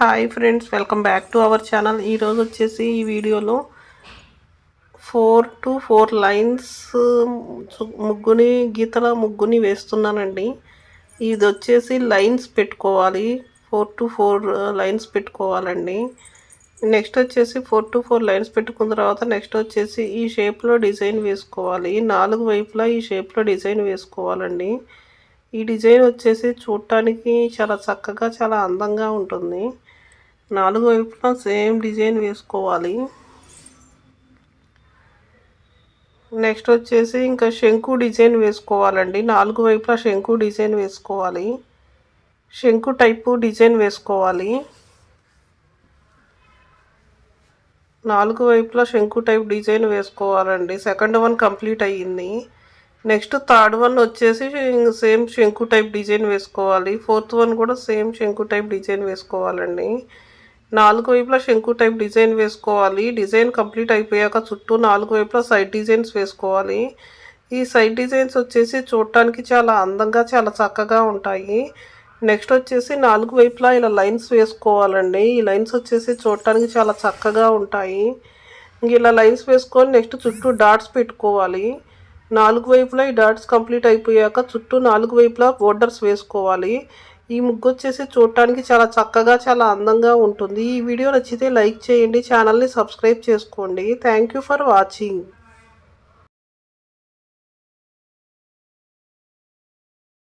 Hi friends welcome back to our channel ఈరోజు వచ్చేసి ఈ వీడియోలో ఫోర్ టు ఫోర్ లైన్స్ ముగ్గుని గీతల ముగ్గుని వేస్తున్నానండి. ఇది వచ్చేసి లైన్స్ పెట్టుకోవాలి. ఫోర్ టు ఫోర్ లైన్స్ పెట్టుకోవాలండి. నెక్స్ట్ వచ్చేసి ఫోర్ టు ఫోర్ లైన్స్ పెట్టుకున్న తర్వాత నెక్స్ట్ వచ్చేసి ఈ షేప్లో డిజైన్ వేసుకోవాలి. నాలుగు వైపులా ఈ షేప్లో డిజైన్ వేసుకోవాలండి. ఈ డిజైన్ వచ్చేసి చూడటానికి చాలా చక్కగా చాలా అందంగా ఉంటుంది. నాలుగు వైపులా సేమ్ డిజైన్ వేసుకోవాలి. నెక్స్ట్ వచ్చేసి ఇంకా శంకు డిజైన్ వేసుకోవాలండి. నాలుగు వైపులా శంకు డిజైన్ వేసుకోవాలి. శంకు టైపు డిజైన్ వేసుకోవాలి. నాలుగు వైపులా శంకు టైప్ డిజైన్ వేసుకోవాలండి. సెకండ్ వన్ కంప్లీట్ అయ్యింది. నెక్స్ట్ థర్డ్ వన్ వచ్చేసి సేమ్ శంకు టైప్ డిజైన్ వేసుకోవాలి. ఫోర్త్ వన్ కూడా సేమ్ శంకు టైప్ డిజైన్ వేసుకోవాలండి. నాలుగు వైపులా శంకు టైప్ డిజైన్ వేసుకోవాలి. డిజైన్ కంప్లీట్ అయిపోయాక చుట్టూ నాలుగు వైపులా సైడ్ డిజైన్స్ వేసుకోవాలి. ఈ సైడ్ డిజైన్స్ వచ్చేసి చూడటానికి చాలా అందంగా చాలా చక్కగా ఉంటాయి. నెక్స్ట్ వచ్చేసి నాలుగు వైపులా ఇలా లైన్స్ వేసుకోవాలండి. ఈ లైన్స్ వచ్చేసి చూడటానికి చాలా చక్కగా ఉంటాయి. ఇలా లైన్స్ వేసుకొని నెక్స్ట్ చుట్టూ డాట్స్ పెట్టుకోవాలి. నాలుగు వైపులా ఈ డాట్స్ కంప్లీట్ అయిపోయాక చుట్టూ నాలుగు వైపులా బోర్డర్స్ వేసుకోవాలి. ఈ ముగ్గు వచ్చేసి చూడటానికి చాలా చక్కగా చాలా అందంగా ఉంటుంది. ఈ వీడియో నచ్చితే లైక్ చేయండి ఛానల్ని సబ్స్క్రైబ్ చేసుకోండి. Thank you for watching.